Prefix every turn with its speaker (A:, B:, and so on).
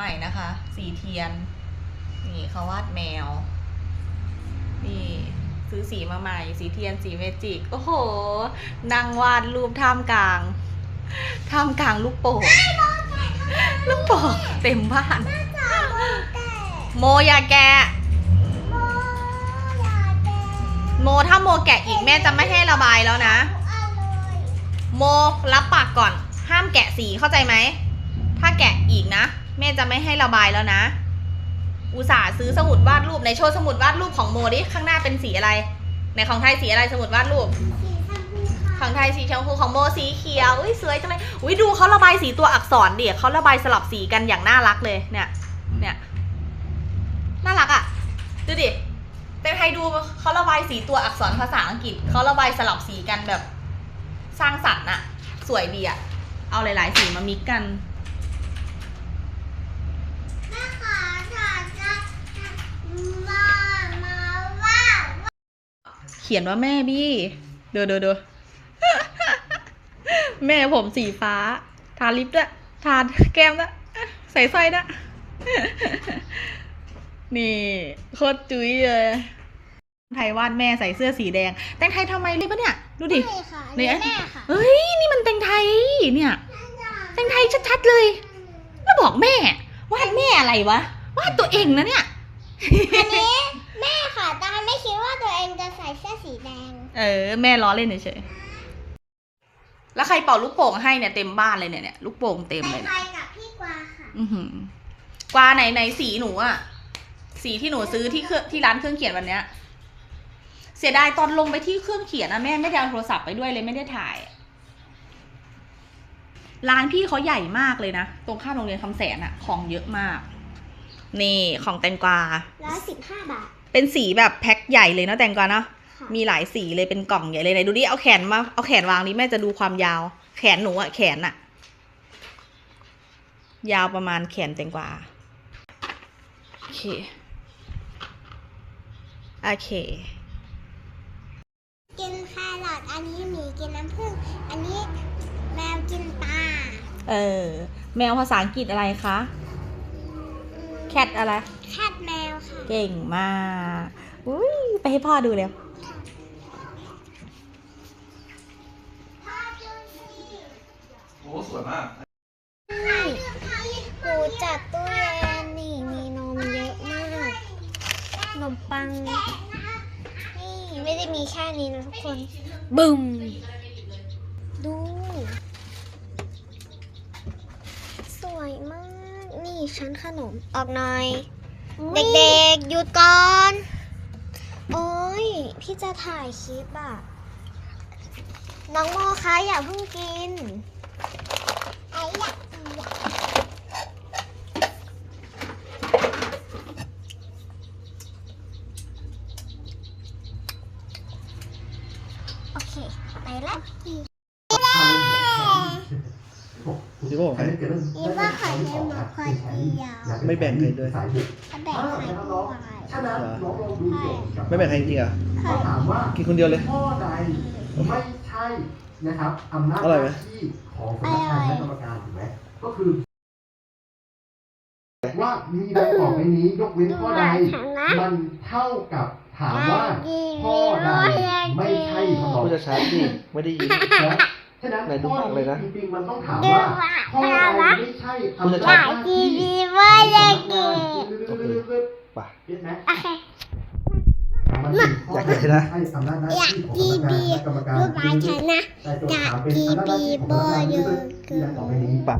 A: ใหม่นะคะ สีเทียน นี่เขาวาดแมว นี่ซื้อสีมาใหม่ สีเทียนสีเมจิก โอ้โหนั่งวาดรูปท่ามกลางท่ามกลางลูกโป่งลูกโป่งเต็มบ้าน โมอย่าแกะ โมถ้าโมแกะอีกแม่จะไม่ให้ระบายแล้วนะ โมรับปากก่อน ห้ามแกะสีเข้าใจไหม ถ้าแกะอีกนะ แม่จะไม่ให้ระบายแล้วนะ อุตส่าห์ซื้อสมุดวาดรูปในโชว์สมุดวาดรูปของโมดิข้างหน้าเป็นสีอะไรในของไทยสีอะไรสมุดวาดรูป ของไทยสีชมพูของโมสีเขียวอุ้ยสวยจังเลยอุ้ยดูเขาระบายสีตัวอักษรเดิเขาระบายสลับสีกันอย่างน่ารักเลยเนี่ย เนี่ยน่ารักอะ่ะดูดิเต็มไทยดูเขาระบายสีตัวอักษรภาษาอังกฤษเขาระบายสลับสีกันแบบ สร้างสรรค์อะสวยดีอะเอาหลาย ๆ สีมามิกกัน ขียนว่าแม่บี้เดูดูดูแม่ผมสีฟ้า ทาลิปด้วยทาแก้มด้วยใส่สร้อยด้วยนี่โคตรจุ้ยเลยไทยวาดแม่ใส่เสื้อสีแดง แต่งไทยทำไมรีบปะเนี่ย ดูดิ
B: ไม่ค่ะ
A: เนี่
B: นี่
A: ย
B: แม่ค่ะ
A: เฮ้ย นี่มันแต่งไทยเนี่ย แต่งไทยชัดๆเลย แล้วบอกแม่วาดแม่อะไรวะวาดตัวเองนะเนี่ย
B: อันนี้ แม่ค่ะตอนไม่คิดว่าตัวเองจะใส่เสื้อสีแดง
A: เออ แม่ล้อเล่นเฉยๆแล้วใครเป่าลูกโป่งให้เนี่ยเต็มบ้านเลยเนี่ยเนี่ยลูกโป่งเต็มเลย
B: ไป
A: เนี่ย
B: กับพี่กวาค่ะ
A: อือหือกวาไหนไหนสีหนูอะสีที่หนูซื้อที่เครื่องที่ร้านเครื่องเขียนวันเนี้ย เสียดายตอนลงไปที่เครื่องเขียนนะแม่ไม่ได้เอาโทรศัพท์ไปด้วยเลยไม่ได้ถ่าย ร้านพี่เขาใหญ่มากเลยนะ ตรงข้ามโรงเรียนคำแสนอะของเยอะมาก นี่ของแตงกวา
B: ร้อยสิบห้าบาท
A: เป็นสีแบบแพ็คใหญ่เลยเนาะแตงกวาเนาะ
B: ค่ะ
A: มีหลายสีเลยเป็นกล่องใหญ่เลยไหนดูดิเอาแขนมาเอาแขนวางดิแม่จะดูความยาว แขนหนูอะแขนอะยาวประมาณแขนแตงกวาโอเคโอเค
B: กินแครอทอันนี้หมีกินน้ำผึ้งอันนี้แมวกินปลา
A: เออ แมวภาษาอังกฤษอะไรคะ
B: อืม
A: แคทอะไร
B: แคทแมวค่ะ
A: เก่งมากอุ้ยไปให้พ่อดูเร็ว
B: พ่อดูสิ
C: โอ้สวยมาก
B: หนูจัดตู้เย็นนี่มีนมเยอะมากขนมปัง นี่ไม่ได้มีแค่นี้นะทุกคน บึ้มดู สวยมาก นี่ ชั้นขนมออกหน่อย เด็กๆ หยุดก่อน โอ้ยพี่จะถ่ายคลิปอะน้องโมคะอย่าเพิ่งกินไอ้อยากโอเค ไปแล้ว
D: พี่โบ้ให้
B: นี่ว่าขอให้หมอคอยเดียว
D: ไม่แบ่งใครด้วย
B: จะแบ่งใครด้วย
E: ฉะนั้นน้องลองดูโจทย์กับ
D: ไม่แบ่งใครจริงๆเหรอะ
E: เขาถามว่า
D: กินคนเดียวเลย
E: ข้อใดไม่ใช่นะครับอำนาจ
D: อร่อยไหม
E: หน้าที่ของสำนักงานคณะกรรมการถูกไหมก็คือว่ามีดังต่อไปนี้ยกเว้นข้อใดมันเท่ากับถามว่าข้อใดไม่ใช่คำตอบ
D: พูดช้าๆดิไม่ได้ยิน
E: นะ ฉะนั้น
D: ไหนดู
E: ข้อ
D: ปากเลย
E: นี้
D: นะ
E: จริงๆมันต้องถามว่าข้อใดไม่ใช่อำนาจห
D: พูดช้า
E: น้าที่
B: ดีว่าจะกิน
D: ป่ะ
E: เก็ตไหม
B: โอเค
E: มันเป็นข้อ
D: อยากได้นะ
E: ให้อำนาจหน้า
B: อยาก
E: ที่ของ
B: กี
E: สำนักงาน
B: บี
E: คณะกรรมการ
B: รูปหมายฉันนะ
E: แต่โจทย์ถามเป็นอำนาจหน้าที่ของสำนักงานที่ดังต่อไปนี้
D: ป่ะ